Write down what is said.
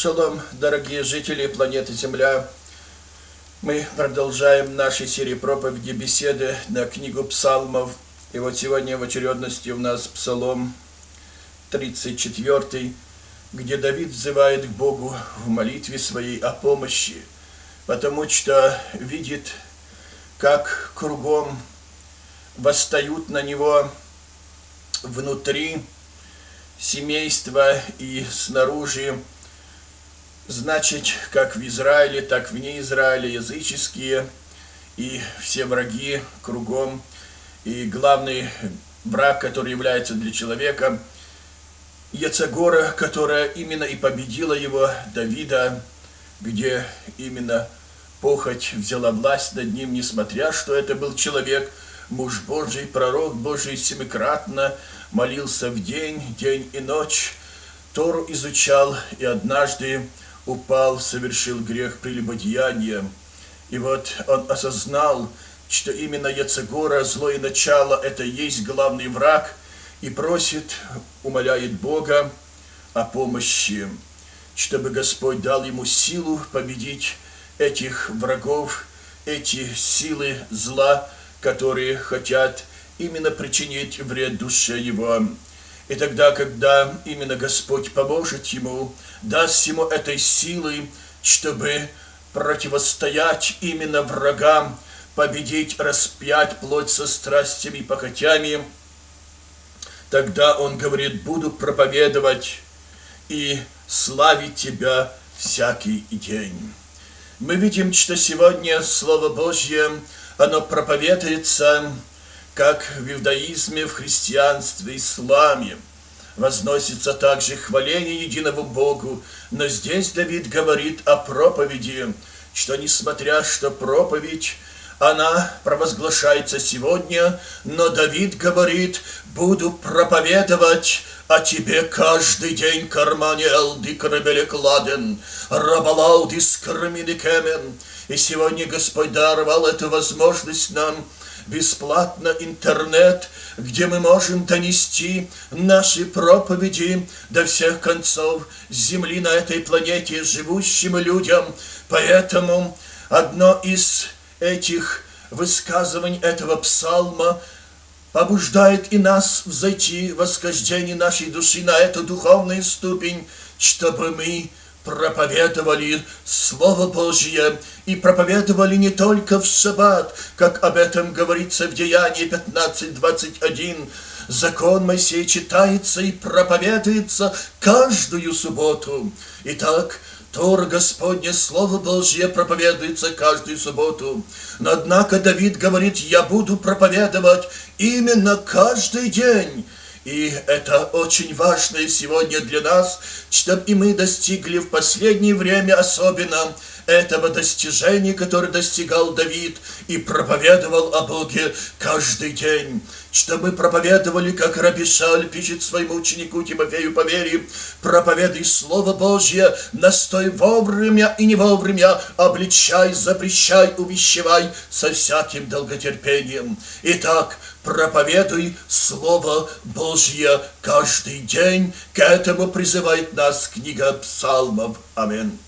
Шалом, дорогие жители планеты Земля. Мы продолжаем наши серии проповеди, беседы на книгу псалмов. И вот сегодня в очередности у нас псалом 34, где Давид взывает к Богу в молитве своей о помощи, потому что видит, как кругом восстают на него внутри семейства и снаружи значит, как в Израиле, так вне Израиля, языческие и все враги кругом. И главный враг, который является для человека, Яцагора, которая именно и победила его, Давида, где именно похоть взяла власть над ним, несмотря, что это был человек, муж Божий, пророк Божий, семикратно молился в день, день и ночь, Тору изучал, и однажды упал, совершил грех прелюбодеяния. И вот он осознал, что именно Яцегора, злое начало, это есть главный враг, и просит, умоляет Бога о помощи, чтобы Господь дал ему силу победить этих врагов, эти силы зла, которые хотят именно причинить вред душе его. И тогда, когда именно Господь поможет ему, даст ему этой силы, чтобы противостоять именно врагам, победить, распять плоть со страстями и похотями, тогда он говорит, буду проповедовать и славить тебя всякий день. Мы видим, что сегодня Слово Божье, оно проповедуется как в иудаизме, в христианстве, исламе – возносится также хваление единому Богу. Но здесь Давид говорит о проповеди, что несмотря что проповедь, она провозглашается сегодня, но Давид говорит, буду проповедовать о тебе каждый день кармане элди кладен, рабалауди скраминикемен. И сегодня Господь даровал эту возможность нам бесплатно интернет, где мы можем донести наши проповеди до всех концов земли на этой планете живущим людям. Поэтому одно из этих высказываний этого псалма побуждает и нас взойти в восхождении нашей души на эту духовную ступень, чтобы мы проповедовали Слово Божье и проповедовали не только в шаббат, как об этом говорится в Деянии 15.21. Закон Моисей читается и проповедуется каждую субботу. Итак, Тор Господне Слово Божье проповедуется каждую субботу. Но однако Давид говорит, я буду проповедовать именно каждый день. И это очень важно сегодня для нас, чтобы и мы достигли в последнее время особенно этого достижения, которое достигал Давид и проповедовал о Боге каждый день. Что мы проповедовали, как Рабишаль пишет своему ученику Тимофею по вере, проповедуй Слово Божье, настой вовремя и не вовремя, обличай, запрещай, увещевай со всяким долготерпением. Итак, проповедуй Слово Божье каждый день. К этому призывает нас книга Псалмов. Аминь.